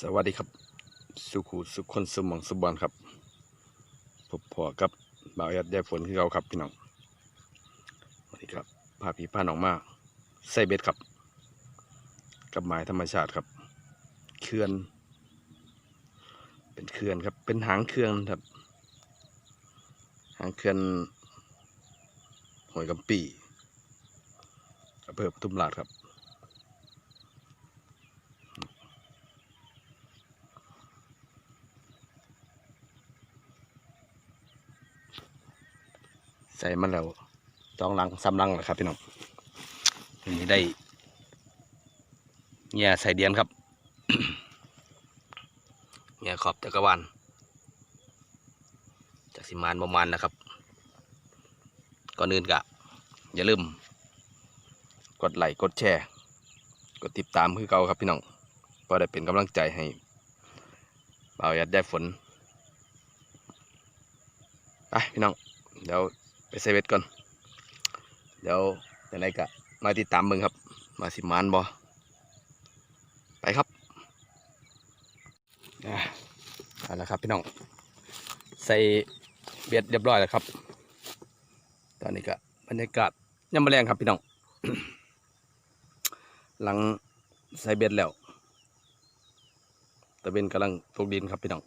สวัสดีครับ สุขูสุขคนสมองสุบอลครับพบพอกับบ่าวยัดยายฝนที่เราครับพี่น้องสวัสดีครับพาพี่พาน้องมาใส่เบ็ดครับ กับไม้ธรรมชาติครับเขื่อน เป็นเขื่อนครับ เป็นหางเขื่อนครับ หางเขื่อนหอยกำปีอำเภอปทุมราชครับ ส่มันแล้วจองลังซ้ำลังแหละครับพี่น้องทีนี้ได้เนี่ยใส่เดียนครับเนี่ยขอบจักรวาลจากสิมานประมาณนะครับ ก่อนอื่นกะอย่าลืม กดไลค์กดแชร์ กดติดตามคือเก่าครับพี่น้องเพื่อได้เป็นกำลังใจให้บ่าวยัดได้ฝนไปพี่น้องเดี๋ยว ไปเซเว่นก่อน เดี๋ยวยังไงกะมาติดตามมึงครับ มาสิมานบอไปครับอะเอาละครับพี่น้อง ใส่เบียดเรียบร้อยแล้วครับ ตอนนี้ก็บรรยากาศยังมาแรงครับพี่น้อง หลังใส่เบียดแล้วตะเวนกำลังตกดินครับพี่น้อง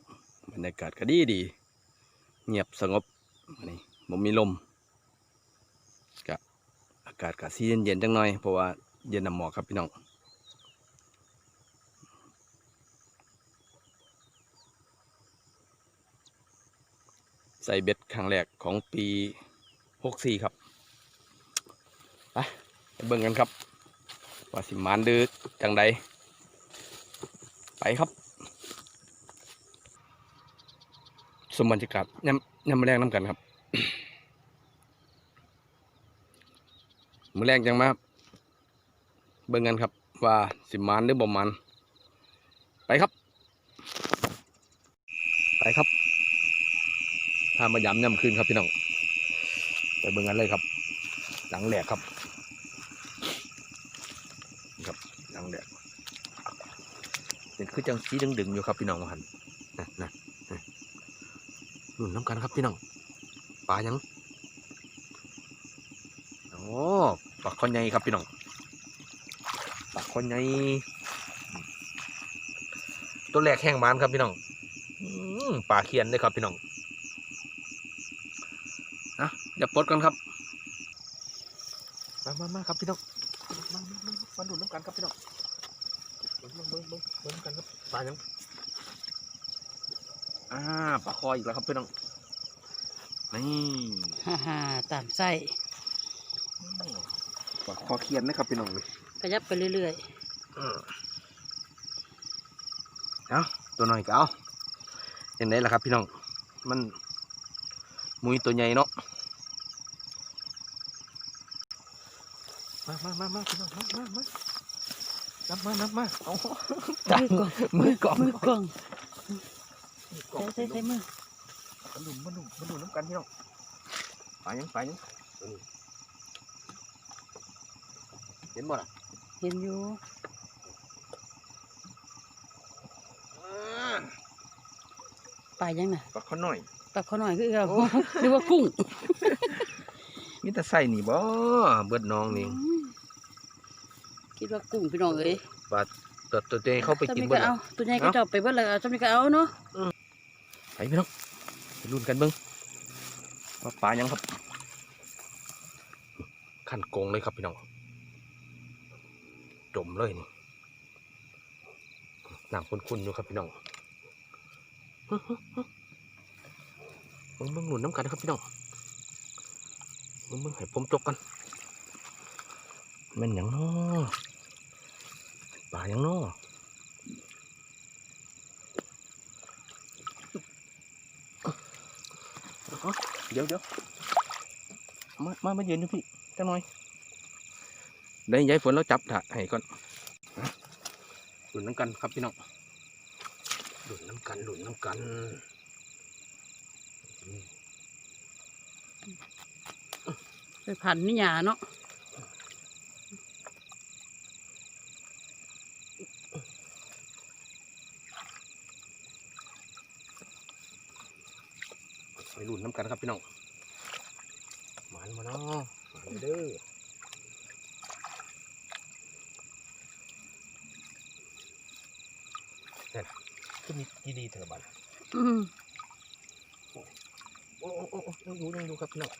บรรยากาศก็ดีดี เงียบสงบนนี้ผมมีลมากาศกะซีเย็นๆจังหน่อยเพราะว่าเย็นน้ำหมอกครับพี่น้องใส่เบ็ดครั้งแรกของปีหกสี่ครับไปเบิ่งกันครับ ว่าสิมานดื้อจังใดไปครับ สมบรรยากาศยำยำแรงน้ำกันครับ มือแรงจังมาเบิ่งกันครับ ว่าสิมานหรือบ่มันไปครับ ไปครับพามายำย่ำคืนครับพี่น้องไปเบิ่งกันเลยครับ หลังแหลกครับนะครับหลังแหลกเป็นคือจังสีดึงๆอยู่ครับพี่น้องหันนะนะนุ่นน้ำกันครับพี่น้องปลายังโอ้ ปลาคอนใหญ่ครับพี่น้องปลาคอนใหญ่ตัวแรกแห้งมันครับพี่น้องปลาเคียนเลยครับพี่น้องนะเดี๋ยวปลดกันครับมามามาครับพี่น้องมามามามาดูน้ำกันครับพี่น้องเบิ้งเบิ้งเบิ้งเบิ้งกันครับปลายังอ่าปลาคออีกแล้วครับพี่น้องนี่ฮ่าฮ่าตามไส้ ปลาคอเคียนนะครับพี่น้องเลยขยับไปเรื่อยอืมเอาตัวหน่อยก็เอาอย่างไรล่ะครับพี่น้อง มันมุยตัวใหญ่เนาะ มามามามาพี่น้องมามามานับมานับมาเอาๆมือกล่องมือกล่องมือกล่องใส่ใส่ใส่มือมันดุมมันดุมมันดุมน้ำกันพี่น้องไปยังไปยังตัวนี้เห็นบ่ล่ะเห็นอยู่อ่าปลายังน่ะปลาข้อน้อยปลาขอหน่อยคือเขาโอ้หรือว่ากุ้งมีแต่ใส่นี่บ่เบิดน้องนี่อืมคิดว่ากุ้งพี่น้องเอ้ยปลาตัวตัวเองเข้าไปกินจำเบิก็ดเอาแล้วตัวใหญ่ก็เอ้าจะเอาไปเบิดแล้วจำนี้ก็เอาเนาะไปพี่น้องไปลุ้นกันเบิ้งว่าปลายังครับ ขันโกงเลยครับพี่น้อง จมเลยนี่น้ำคุ้นๆอยู่ครับพี่น้องมึงมึงหนุนน้ำกันนะครับพี่น้องมึงมึงให้ผมจกกันม่นหยังน้อปลาหยังน้อเอาเดี๋ยวเดี๋ยวมา มา มายืนอยู่พี่จังหน่อย ได้ย้ายฝนเราจับถ่าให้ก่อนหลุนน้ำกันครับพี่น้องหลุนน้ำกันหลุนน้ำกันไปผันนี่หยาเนาะไปหลุนน้ำกันครับพี่น้องหวนมาเนาะมาเด้อ เนี่ยขึ้นมีดีๆเถอะบัดอืมโอ้โอ้โอ้โอ้ยังอยู่ยังอยู่ครับพี่น้อง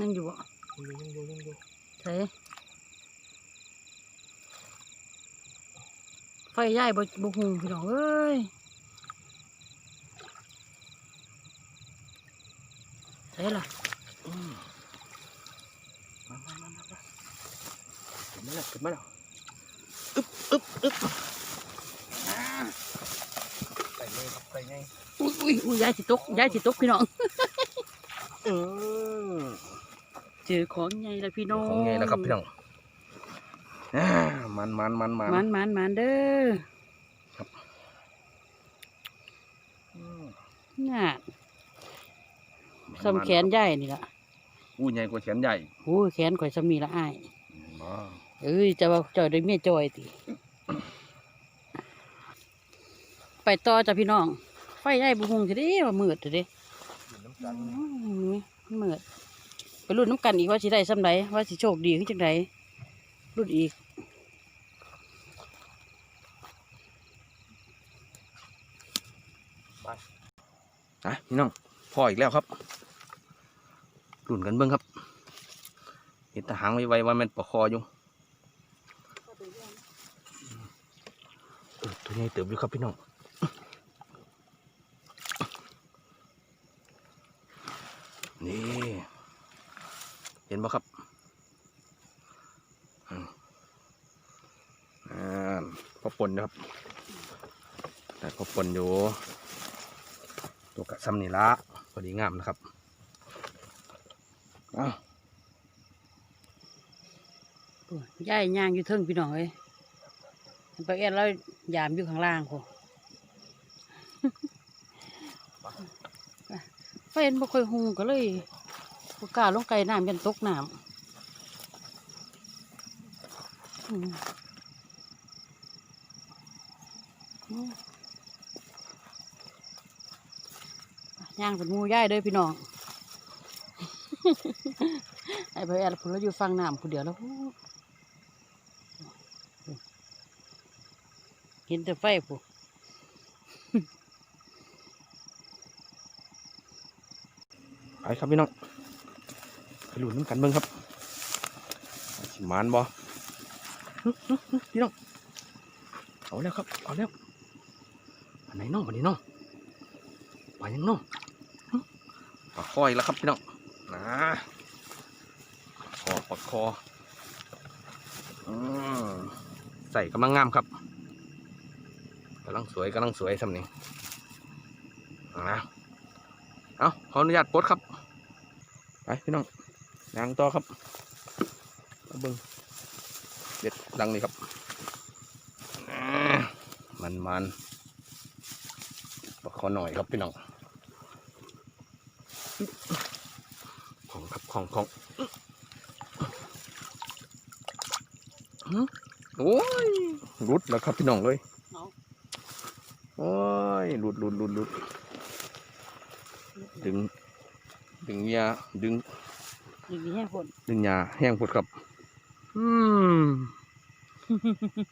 นั่งอยู่บ่ยังอยู่ยังอยู่ยังอยู่ใช่ไฟย่ายบ่บ่หุงพี่น้องเอ้ยใช่ล่ะอืมมามามามามาขึ้นมาแล้วขึ้นมาแล้วอึ๊บอึ๊บอึ๊บอ่า ไปเลยครับไปไงอุ้ยอุ้ยอุ้ยยายสิตกยายสิตกพี่น้องอืมเจอของใหญ่แล้วพี่น้องของไงแล้วครับพี่น้องอ่ามันมันมันมันมันมันมันเด้ออืมน่ะซ้ำแขนยายนี่ล่ะอู้ใหญ่กว่าแขนใหญ่โอ้ยแขนข่อยซ้ำนี่ละอ้ายบ่เอ้ยจะว่าจอยได้เมียจอยติ ไปต่อจ้ะพี่น้อง ไฟใหญ่บุหุงจะได้ว่ามืดจะได้น้ำกันมืดไปรุ่นน้ำกันอีกว่าสิได้ซ้ำใดว่าสิโชคดีขึ้นจังไดรุ่นอีกอะพี่น้องพออีกแล้วครับรุ่นกันเบิ้งครับเห็นแตาหางไวๆว่ามันปะคออยู่เออตัวใหญ่เติบอยู่ครับพี่น้องนี่เห็นปะครับอืมอ่าพอป นนะครับแต่พอปนอยู่ ตัวกะซ้ำนี่ละพอดีงามนะครับอ้าวโอ้ยยายย่างอยู่เทิงพี่น้องเอ้ยไปเอ็ดแล้วยามอยู่ข้างล่างพอไฟเห็นบ่ค่อยหุงก็เลยบ่กล้าลงไกลน้ำยันตกน้ำอืมอืม ย่างเป็นมูย่ายเด้อพี่น้องไอ้ไปแอดผมแล้วอยู่ฟังน้ำคนเดียวแล้วเห็นแต่ไฟผู้ไปครับพี่น้องไปหลุนน้ำกันเบิ้งครับสิมานบอพี่น้องเอาแล้วครับ เอาแล้ว ไหนน้องอันนี้น้องปลายังน้องปลาคอยแล้วครับพี่น้องนะคอปลาคออืมใส่กำลังงามครับกำลังสวยกำลังสวยสำนี้นะเอาขออนุญาตปลดครับไปพี่น้องยางต่อครับเบิ้งเด็ดดังนี่ครับมันมัน ขอหน่อยครับพี่น้องของครับของของอื้อโอ้ยรุดแล้วครับพี่น้องเลยเอาโอ้ยหลุดหลุดหลุดหลุดดึง ดึงยาดึงอย่างนี้ให้คนดึงยาแห้งพุดครับ อืม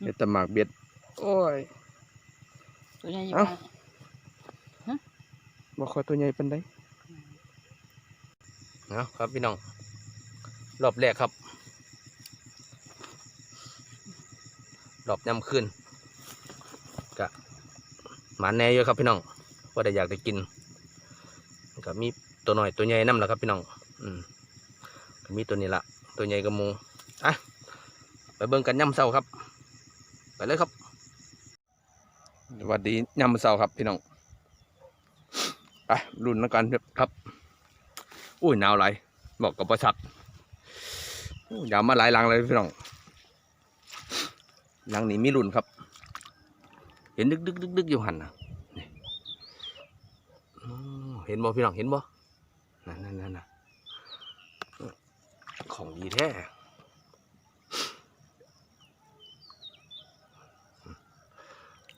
เบ็ดแตะหมากเบ็ด โอ้ยตัวนี้อยู่เอ้าบ้าน บ่ค่อยตัวใหญ่ปานใดนะครับพี่น้อง รอบแรกครับ รอบย่ำขึ้นกะหมาแหน่เยอะครับพี่น้องว่าได้อยากได้กินก็มีตัวหน่อยตัวใหญ่น้ำแหละครับพี่น้อง อืมก็มีตัวนี้ละตัวใหญ่กับหมูอะไปเบิ่งกันย่ำเศร้าครับ ไปเลยครับสวัสดีย่ำเศร้าครับพี่น้อง ไปรุ่นแล้วกันครับ อุ้ยหนาวไหลบอกกับประชักอู้ยามาหลายลังเลยพี่น้องลังนี้มีรุ่นครับ เห็นดึกดึกดึกดึกอยู่หันนะนเห็นบ่พี่น้องเห็นบ่นั่นนั่นนั่นนะของดีแท้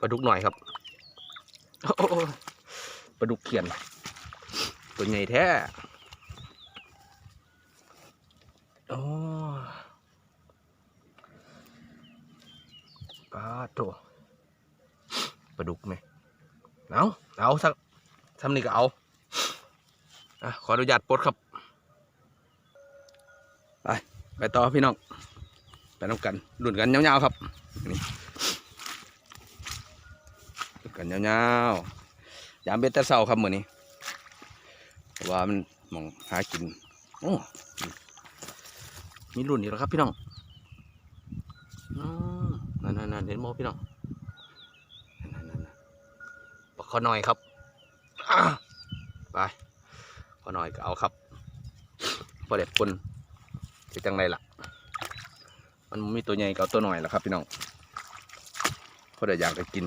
ปลาดุกหน่อยครับโอ้โอ้ ปลาดุกเขียน ตัวใหญ่แท้โอ้ปลาตัวปลาดุกไหมเอาเอาสักทำนี่ก็เอาอะขออนุญาตปลดครับ ไป ไปต่อพี่น้อง ไปน้ำกันดุนกันยาวๆครับ นี่ดุนกันยาวๆ ยามเบ็ดแต่เศร้าครับมือนี้ว่ามันมองหากินโอ้มีรุ่นอีกแล้วครับพี่น้องนั่นนั่นนั่นเห็นโมพี่น้องนั่นนั่นปลาขอหน่อยครับไปขอหน่อยก็เอาครับพอเด็ดปนจะจังไรล่ะ มันมีตัวใหญ่กับตัวหน่อยแหละครับพี่น้องเพราเดี๋ยวอยากจะกิน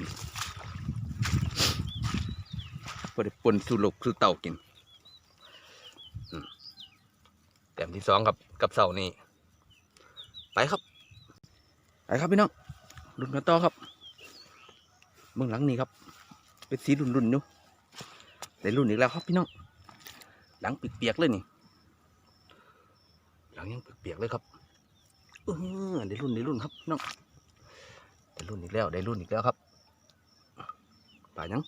เพราะเดี๋ยวปนสู่ลกสู่เต่ากินแต้มที่สองครับกับเสานี่ไปครับ ไปครับพี่น้องรุ่นกันต่อครับเบื้องหลังนี่ครับ เป็นสีรุ่นรุ่นอยู่ได้รุ่นอีกแล้วครับพี่น้องหลังเปียกๆเลยนี่ หลังยังเปียกๆเลยครับเออได้รุ่นได้รุ่นครับน้องได้รุ่นอีกแล้วได้รุ่นอีกแล้วครับป่ายัง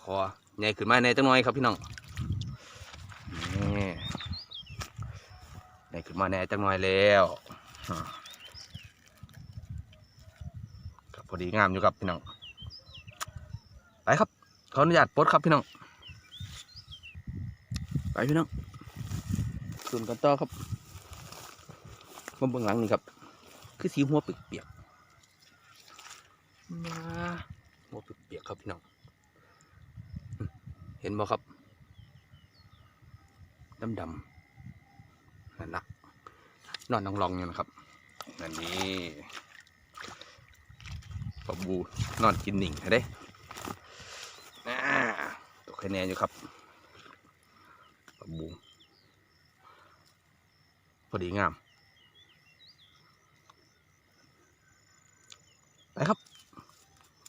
คอใหญ่ขึ้นมาในจังน้อยครับพี่น้องนี่ใหญ่ขึ้นมาในจังน้อยแล้วครับพอดีงามอยู่ครับพี่น้องไปครับขออนุญาตปลดครับพี่น้องไปพี่น้องขึ้นกันต่อครับมาเบื้องหลังนี่ครับ คือสีหัวเปียกๆมา หัวเปียกครับพี่น้องเห็นบ่ครับดำดำนั่นนะนอนนองรองๆอยู่นะครับนั่นนี่ปะบูนอนกินหนิงเด้ตัวคะแนนอยู่ครับปะบูพอดีงาม ไปครับ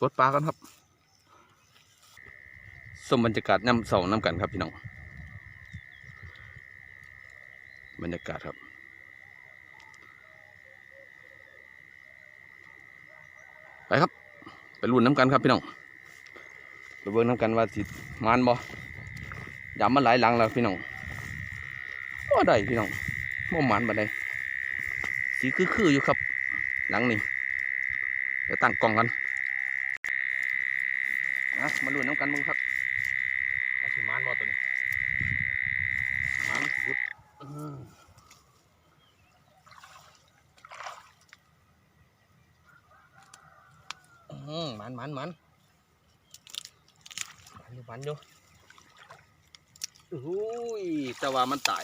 รถปลากันครับสมบรรยากาศน้ำเสาน้ำกันครับพี่น้องบรรยากาศครับไปครับ ไปรุ่นน้ำกันครับพี่น้องไปเบิ่งน้ำกันว่าสิมานบ่ยามมันหลายหลังแล้วพี่น้องว่าได้พี่น้องบ่หมันบ่ได้สีคือๆอยู่ครับ หลังนี้เดี๋ยวตั้งกล้องกันนะมาลุ้นน้ำ กันมึงครับเอาสิมานบอตัวนี้มานสุดอื้ออืมมันมันมันมันอยู่มันอยู่อุ้ยแต่ว่ามันตาย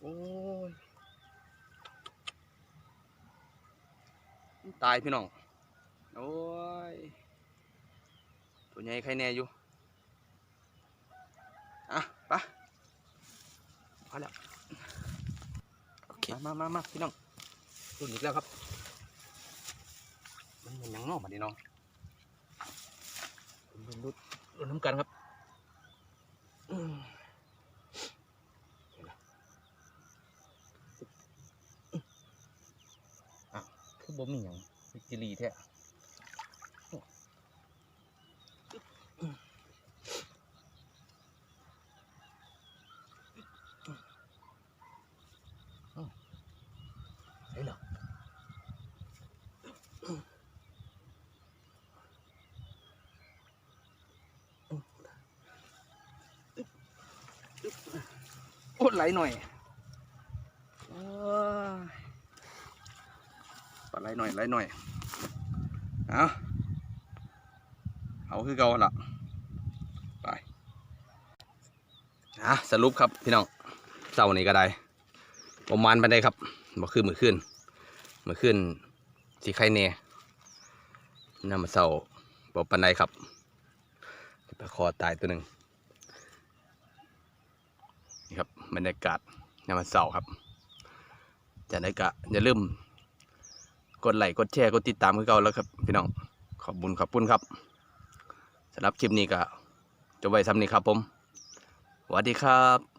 โอ้ยตายพี่น้อง โอ้ย ตัวใหญ่ใครแน่อยู่ อะไปะพอแล้ว โอเค มามามาพี่น้องรุ่นอีกแล้วครับ มันเหมือนหยังเนอกมาดิน้องรุ่นรุ่นรุ่นรุ่นน้ำกันครับอืมอะคือบ่มีหยังมิจิลีแท้ เฮ้ยเหรอโอ้ไหลหน่อยโอ้ยปลาไหลหน่อยไหลหน่อย เอาเอาคือเก่าละไปอะสรุปครับพี่น้องเสาร์นี้ก็ได้ ประมาณปันไดครับบ่คือมือขึ้นมือขึ้นสีไข่เน่น้ำมาเสาบ่ปันไดครับปลาคอตายตัวหนึ่งนี่ครับบรรยากาศน้ำมาเสาครับจากนั้นก็อย่าลืมกดไลค์กดแชร์กดติดตามคือเก่าแล้วครับ พี่น้องขอบบุญขอบคุณครับสำหรับคลิปนี้ก็จบไว้ซ้ำนี้ครับผมสวัสดีครับ